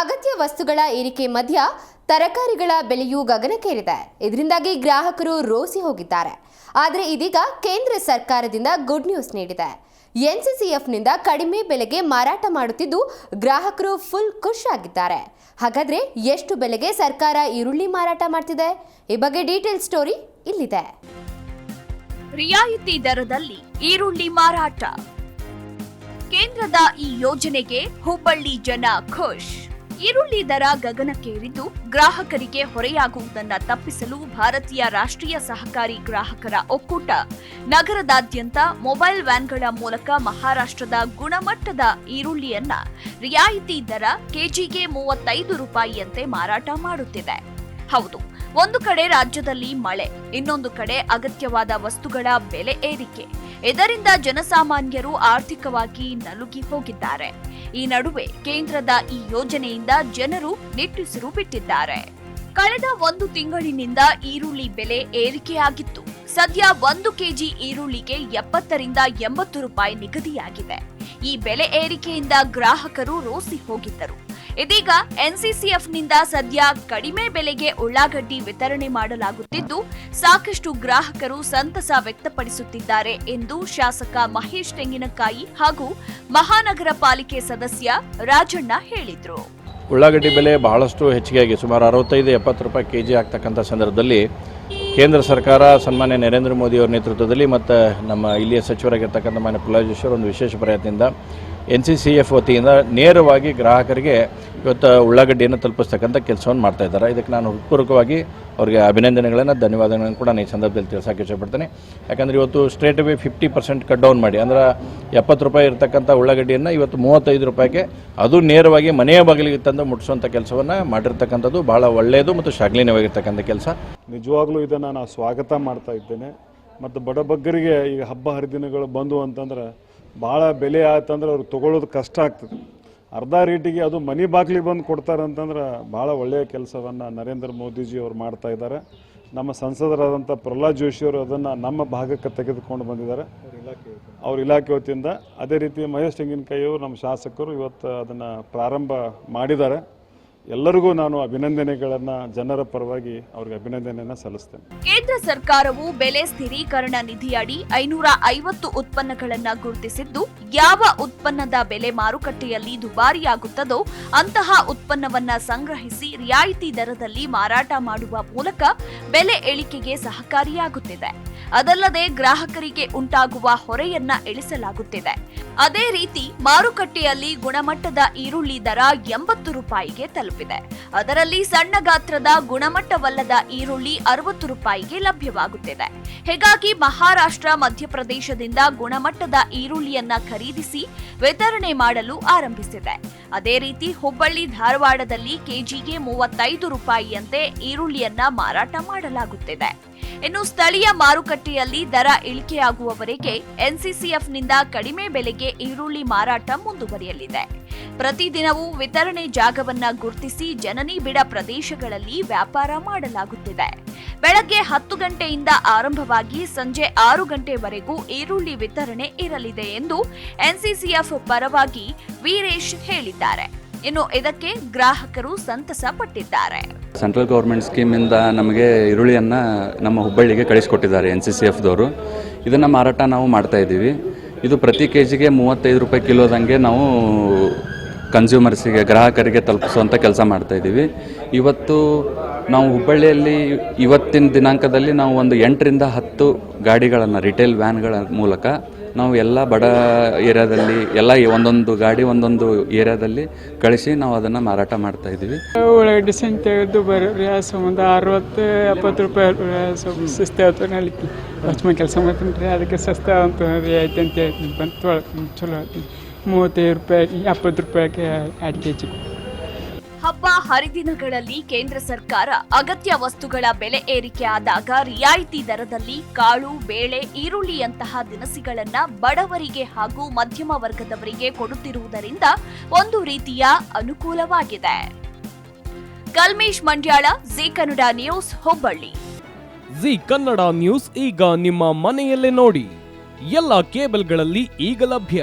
ಅಗತ್ಯ ವಸ್ತುಗಳ ಏರಿಕೆ ಮಧ್ಯ ತರಕಾರಿಗಳ ಬೆಲೆಯೂ ಗಗನಕ್ಕೇರಿದೆ. ಇದರಿಂದಾಗಿ ಗ್ರಾಹಕರು ರೋಸಿ ಹೋಗಿದ್ದಾರೆ. ಆದರೆ ಇದೀಗ ಕೇಂದ್ರ ಸರ್ಕಾರದಿಂದ ಗುಡ್ ನ್ಯೂಸ್ ನೀಡಿದೆ. ಎನ್ಸಿಸಿಎಫ್ನಿಂದ ಕಡಿಮೆ ಬೆಲೆಗೆ ಮಾರಾಟ ಮಾಡುತ್ತಿದ್ದು ಗ್ರಾಹಕರು ಫುಲ್ ಖುಷ್ ಆಗಿದ್ದಾರೆ ಹಾಗಾದ್ರೆ ಎಷ್ಟು ಬೆಲೆಗೆ ಸರ್ಕಾರ ಈರುಳ್ಳಿ ಮಾರಾಟ ಮಾಡ್ತಿದೆ? ಈ ಬಗ್ಗೆ ಡೀಟೇಲ್ ಸ್ಟೋರಿ ಇಲ್ಲಿದೆ. ರಿಯಾಯಿತಿ ದರದಲ್ಲಿ ಈರುಳ್ಳಿ ಮಾರಾಟ. ಕೇಂದ್ರದ ಈ ಯೋಜನೆಗೆ ಹುಬ್ಬಳ್ಳಿ ಜನ ಖುಷ್. ಈರುಳ್ಳಿ ದರ ಗಗನಕ್ಕೇರಿದ್ದು ಗ್ರಾಹಕರಿಗೆ ಹೊರೆಯಾಗುವುದನ್ನ ತಪ್ಪಿಸಲು ಭಾರತೀಯ ರಾಷ್ಟ್ರೀಯ ಸಹಕಾರಿ ಗ್ರಾಹಕರ ಒಕ್ಕೂಟ. ನಗರದಾದ್ಯಂತ ಮೊಬೈಲ್ ವ್ಯಾನ್ಗಳ ಮೂಲಕ ಮಹಾರಾಷ್ಟ್ರದ ಗುಣಮಟ್ಟದ ಈರುಳ್ಳಿಯನ್ನ ರಿಯಾಯಿತಿ ದರ ಕೆಜಿಗೆ ಮೂವತ್ತೈದು ರೂಪಾಯಿಯಂತೆ ಮಾರಾಟ ಮಾಡುತ್ತಿದೆ ಹೌದು, ಒಂದು ಕಡೆ ರಾಜ್ಯದಲ್ಲಿ ಮಳೆ, ಇನ್ನೊಂದು ಕಡೆ ಅಗತ್ಯವಾದ ವಸ್ತುಗಳ ಬೆಲೆ ಏರಿಕೆ. ಇದರಿಂದ ಜನಸಾಮಾನ್ಯರು ಆರ್ಥಿಕವಾಗಿ ನಲುಗಿ ಹೋಗಿದ್ದಾರೆ. ಈ ನಡುವೆ ಕೇಂದ್ರದ ಈ ಯೋಜನೆಯಿಂದ ಜನರು ನಿಟ್ಟುಸಿರು ಬಿಟ್ಟಿದ್ದಾರೆ ಕಳೆದ ಒಂದು ತಿಂಗಳಿನಿಂದ ಈರುಳ್ಳಿ ಬೆಲೆ ಏರಿಕೆಯಾಗಿತ್ತು. ಸದ್ಯ ಒಂದು ಕೆಜಿ ಈರುಳ್ಳಿಗೆ ಎಪ್ಪತ್ತರಿಂದ ಎಂಬತ್ತು ರೂಪಾಯಿ ನಿಗದಿಯಾಗಿದೆ. ಈ ಬೆಲೆ ಏರಿಕೆಯಿಂದ ಗ್ರಾಹಕರು ರೋಸಿ ಹೋಗಿದ್ದರು. ಇದೀಗ ಎನ್ಸಿಸಿಎಫ್ನಿಂದ ಸದ್ಯ ಕಡಿಮೆ ಬೆಲೆಗೆ ಉಳ್ಳಾಗಡ್ಡಿ ವಿತರಣೆ ಮಾಡಲಾಗುತ್ತಿದ್ದು, ಸಾಕಷ್ಟು ಗ್ರಾಹಕರು ಸಂತಸ ವ್ಯಕ್ತಪಡಿಸುತ್ತಿದ್ದಾರೆ ಎಂದು ಶಾಸಕ ಮಹೇಶ್ ತೆಂಗಿನಕಾಯಿ ಹಾಗೂ ಮಹಾನಗರ ಪಾಲಿಕೆ ಸದಸ್ಯ ರಾಜಣ್ಣ ಹೇಳಿದರು. ಉಳ್ಳಾಗಡ್ಡಿ ಬೆಲೆ ಬಹಳಷ್ಟು ಹೆಚ್ಚಿಗೆಯಾಗಿ ಸುಮಾರು ಅರವತ್ತೈದು, ಎಪ್ಪತ್ತು ರೂಪಾಯಿ ಕೆ ಜಿ ಆಗ್ತಕ್ಕಂಥ ಸಂದರ್ಭದಲ್ಲಿ ಕೇಂದ್ರ ಸರ್ಕಾರ, ಸನ್ಮಾನ್ಯ ನರೇಂದ್ರ ಮೋದಿ ಅವರ ನೇತೃತ್ವದಲ್ಲಿ ಮತ್ತು ನಮ್ಮ ಇಲ್ಲಿಯ ಸಚಿವರಾಗಿರ್ತಕ್ಕಂಥ ಮಾನ್ಯ ಪ್ರಹ್ಲಾದ್ ಜೋಶಿ ಒಂದು ವಿಶೇಷ ಪ್ರಯತ್ನದಿಂದ ಎನ್ ಸಿ ಸಿ ಎಫ್ ವತಿಯಿಂದ ನೇರವಾಗಿ ಗ್ರಾಹಕರಿಗೆ ಇವತ್ತು ಉಳ್ಳಾಗಡ್ಡಿಯನ್ನು ತಲುಪಿಸ್ತಕ್ಕಂಥ ಕೆಲಸವನ್ನು ಮಾಡ್ತಾ ಇದ್ದಾರೆ. ಇದಕ್ಕೆ ನಾನು ಹೃತ್ಪೂರ್ವಕವಾಗಿ ಅವರಿಗೆ ಅಭಿನಂದನೆಗಳನ್ನು, ಧನ್ಯವಾದಗಳನ್ನು ಕೂಡ ನಾನು ಈ ಸಂದರ್ಭದಲ್ಲಿ ತಿಳಿಸೋಕೆ ಇಷ್ಟಪಡ್ತೇನೆ. ಯಾಕಂದರೆ ಇವತ್ತು straight away fifty percent cut down ಮಾಡಿ, ಅಂದ್ರೆ ಎಪ್ಪತ್ತು ರೂಪಾಯಿ ಇರತಕ್ಕಂಥ ಉಳ್ಳಾಗಡ್ಡಿಯನ್ನು ಇವತ್ತು ಮೂವತ್ತೈದು ರೂಪಾಯಿಗೆ ಅದು ನೇರವಾಗಿ ಮನೆಯ ಬಾಗಿಲಿಗೆ ತಂದು ಮುಟ್ಟಿಸುವಂಥ ಕೆಲಸವನ್ನು ಮಾಡಿರ್ತಕ್ಕಂಥದ್ದು ಬಹಳ ಒಳ್ಳೆಯದು ಮತ್ತು ಶ್ಲಾಘನೀಯವಾಗಿರ್ತಕ್ಕಂಥ ಕೆಲಸ. ನಿಜವಾಗ್ಲೂ ಇದನ್ನು ನಾನು ಸ್ವಾಗತ ಮಾಡ್ತಾ ಇದ್ದೇನೆ. ಮತ್ತು ಬಡಬಗ್ಗರಿಗೆ ಈಗ ಹಬ್ಬ ಹರಿದಿನಗಳು ಬಂದು ಅಂತಂದ್ರೆ ಭಾಳ ಬೆಲೆ ಆಯ್ತಂದ್ರೆ ಅವ್ರು ತೊಗೊಳ್ಳೋದು ಕಷ್ಟ ಆಗ್ತದೆ. ಅರ್ಧ ರೇಟಿಗೆ ಅದು ಮನೆ ಬಾಗಿಲಿಗೆ ಬಂದು ಕೊಡ್ತಾರೆ ಅಂತಂದ್ರೆ ಭಾಳ ಒಳ್ಳೆಯ ಕೆಲಸವನ್ನು ನರೇಂದ್ರ ಮೋದಿಜಿ ಅವರು ಮಾಡ್ತಾ ಇದ್ದಾರೆ. ನಮ್ಮ ಸಂಸದರಾದಂಥ ಪ್ರಹ್ಲಾದ್ ಜೋಶಿಯವರು ಅದನ್ನು ನಮ್ಮ ಭಾಗಕ್ಕೆ ತೆಗೆದುಕೊಂಡು ಬಂದಿದ್ದಾರೆ. ಅವ್ರ ಇಲಾಖೆ ವತಿಯಿಂದ. ಅದೇ ರೀತಿ ಮಹೇಶ್ ತೆಂಗಿನಕಾಯಿಯವರು ನಮ್ಮ ಶಾಸಕರು ಇವತ್ತು ಅದನ್ನು ಪ್ರಾರಂಭ ಮಾಡಿದ್ದಾರೆ. ಎಲ್ಲರಿಗೂ ನಾನು ಅಭಿನಂದನೆಗಳನ್ನು, ಜನರ ಪರವಾಗಿ ಅವ್ರಿಗೆ ಅಭಿನಂದನೆಯನ್ನು ಸಲ್ಲಿಸ್ತೇನೆ. ಕೇಂದ್ರ ಸರ್ಕಾರವು ಬೆಲೆ ಸ್ಥಿರೀಕರಣ ನಿಧಿಯಡಿ ಐನೂರ ಐವತ್ತು ಉತ್ಪನ್ನಗಳನ್ನ ಗುರುತಿಸಿದ್ದು, ಯಾವ ಉತ್ಪನ್ನದ ಬೆಲೆ ಮಾರುಕಟ್ಟೆಯಲ್ಲಿ ದುಬಾರಿಯಾಗುತ್ತದೋ ಅಂತಹ ಉತ್ಪನ್ನವನ್ನ ಸಂಗ್ರಹಿಸಿ ರಿಯಾಯಿತಿ ದರದಲ್ಲಿ ಮಾರಾಟ ಮಾಡುವ ಮೂಲಕ ಬೆಲೆ ಇಳಿಕೆಗೆ ಸಹಕಾರಿಯಾಗುತ್ತಿದೆ. ಅದಲ್ಲದೆ ಗ್ರಾಹಕರಿಗೆ ಉಂಟಾಗುವ ಹೊರೆಯನ್ನ ಇಳಿಸಲಾಗುತ್ತಿದೆ. ಅದೇ ರೀತಿ ಮಾರುಕಟ್ಟೆಯಲ್ಲಿ ಗುಣಮಟ್ಟದ ಈರುಳ್ಳಿ ದರ ಎಂಬತ್ತು ರೂಪಾಯಿಗೆ ತಲುಪಿದೆ ಅದರಲ್ಲಿ ಸಣ್ಣ ಗಾತ್ರದ ಗುಣಮಟ್ಟವಲ್ಲದ ಈರುಳ್ಳಿ ಅರವತ್ತು ರೂಪಾಯಿಗೆ ಲಭ್ಯವಾಗುತ್ತಿದೆ. ಹೀಗಾಗಿ ಮಹಾರಾಷ್ಟ್ರ, ಮಧ್ಯಪ್ರದೇಶದಿಂದ ಗುಣಮಟ್ಟದ ಈರುಳ್ಳಿಯನ್ನ ಖರೀದಿಸಿ ವಿತರಣೆ ಮಾಡಲು ಆರಂಭಿಸಿದೆ. ಅದೇ ರೀತಿ ಹುಬ್ಬಳ್ಳಿ, ಧಾರವಾಡದಲ್ಲಿ ಕೆಜಿಗೆ ಮೂವತ್ತೈದು ರೂಪಾಯಿಯಂತೆ ಈರುಳ್ಳಿಯನ್ನ ಮಾರಾಟ ಮಾಡಲಾಗುತ್ತಿದೆ. ಇನ್ನು ಸ್ಥಳೀಯ ಮಾರುಕಟ್ಟೆಯಲ್ಲಿ ದರ ಇಳಿಕೆಯಾಗುವವರೆಗೆ ಎನ್ಸಿಸಿಎಫ್ನಿಂದ ಕಡಿಮೆ ಬೆಲೆಗೆ ಈರುಳ್ಳಿ ಮಾರಾಟ ಮುಂದುವರಿಯಲಿದೆ. ಪ್ರತಿದಿನವೂ ವಿತರಣೆ ಜಾಗವನ್ನ ಗುರುತಿಸಿ ಜನನಿ ಬಿಡ ಪ್ರದೇಶಗಳಲ್ಲಿ ವ್ಯಾಪಾರ ಮಾಡಲಾಗುತ್ತಿದೆ. ಬೆಳಗ್ಗೆ ಹತ್ತು ಗಂಟೆಯಿಂದ ಆರಂಭವಾಗಿ ಸಂಜೆ ಆರು ಗಂಟೆವರೆಗೂ ಈರುಳ್ಳಿ ವಿತರಣೆ ಇರಲಿದೆ ಎಂದು ಎನ್ಸಿಸಿಎಫ್ ಪರವಾಗಿ ವೀರೇಶ್ ಹೇಳಿದ್ದಾರೆ. ಇನ್ನು ಇದಕ್ಕೆ ಗ್ರಾಹಕರು ಸಂತಸ ಪಟ್ಟಿದ್ದಾರೆ. ಸೆಂಟ್ರಲ್ ಗೌರ್ಮೆಂಟ್ ಸ್ಕೀಮಿಂದ ನಮಗೆ ಈರುಳ್ಳಿಯನ್ನ ನಮ್ಮ ಹುಬ್ಬಳ್ಳಿಗೆ ಕಳಿಸ್ಕೊಟ್ಟಿದ್ದಾರೆ ಎನ್ ಸಿ ಸಿ ಎಫ್ದವರು ಇದನ್ನ ಮಾರಾಟ ನಾವು ಮಾಡ್ತಾ ಇದ್ದೀವಿ ಇದು ಪ್ರತಿ ಕೆ ಜಿಗೆ ಮೂವತ್ತೈದು ರೂಪಾಯಿ ಕಿಲೋದಂಗೆ ನಾವು ಕನ್ಸ್ಯೂಮರ್ಸಿಗೆ, ಗ್ರಾಹಕರಿಗೆ ತಲುಪಿಸುವಂಥ ಕೆಲಸ ಮಾಡ್ತಾ ಇದ್ದೀವಿ. ಇವತ್ತು ನಾವು ಹುಬ್ಬಳ್ಳಿಯಲ್ಲಿ ಇವತ್ತಿನ ದಿನಾಂಕದಲ್ಲಿ ನಾವು ಒಂದು ಎಂಟರಿಂದ ಹತ್ತು ಗಾಡಿಗಳನ್ನು ರಿಟೇಲ್ ವ್ಯಾನ್ಗಳ ಮೂಲಕ ನಾವು ಎಲ್ಲ ಬಡ ಏರಿಯಾದಲ್ಲಿ, ಎಲ್ಲ ಒಂದೊಂದು ಗಾಡಿ ಒಂದೊಂದು ಏರಿಯಾದಲ್ಲಿ ಕಳಿಸಿ ನಾವು ಅದನ್ನು ಮಾರಾಟ ಮಾಡ್ತಾ ಇದ್ದೀವಿ. ಉಳ್ಳಾಗಡ್ಡಿ ಸಂತೆ ತೆಗೆದು ರಿಯಾಸ ಒಂದು ಅರವತ್ತು, ಎಪ್ಪತ್ತು ರೂಪಾಯಿ ಸುಸ್ತು ಆಯ್ತು ಕೆಲಸ ಮಾಡ್ತೀನಿ ರೀ, ಅದಕ್ಕೆ ಸಸ್ತ ಅಂತ ರಿಯಾಯಿತಿ ಅಂತ ಹೇಳ್ತೀನಿ. ಬಂತು ಚಲೋ ಆಯ್ತು. ಮೂವತ್ತೈದು ರೂಪಾಯಿ ಎಪ್ಪತ್ತು ರೂಪಾಯಿಗೆ ಎರಡು ಕೆ ಜಿ ಹಬ್ಬ ಹರಿದಿನಗಳಲ್ಲಿ ಕೇಂದ್ರ ಸರ್ಕಾರ ಅಗತ್ಯ ವಸ್ತುಗಳ ಬೆಲೆ ಏರಿಕೆ ಆದಾಗ ರಿಯಾಯಿತಿ ದರದಲ್ಲಿ ಕಾಳು ಬೇಳೆ ಈರುಳ್ಳಿಯಂತಹ ದಿನಸಿಗಳನ್ನ ಬಡವರಿಗೆ ಹಾಗೂ ಮಧ್ಯಮ ವರ್ಗದವರಿಗೆ ಕೊಡುತ್ತಿರುವುದರಿಂದ ಒಂದು ರೀತಿಯ ಅನುಕೂಲವಾಗಿದೆ. Kalmesh ಮಂಡ್ಯಾಳ G Kannada news Hubballi. G Kannada news ಈಗ ನಿಮ್ಮ ಮನೆಯಲ್ಲೇ ನೋಡಿ. ಎಲ್ಲ ಕೇಬಲ್ಗಳಲ್ಲಿ ಈಗ ಲಭ್ಯ.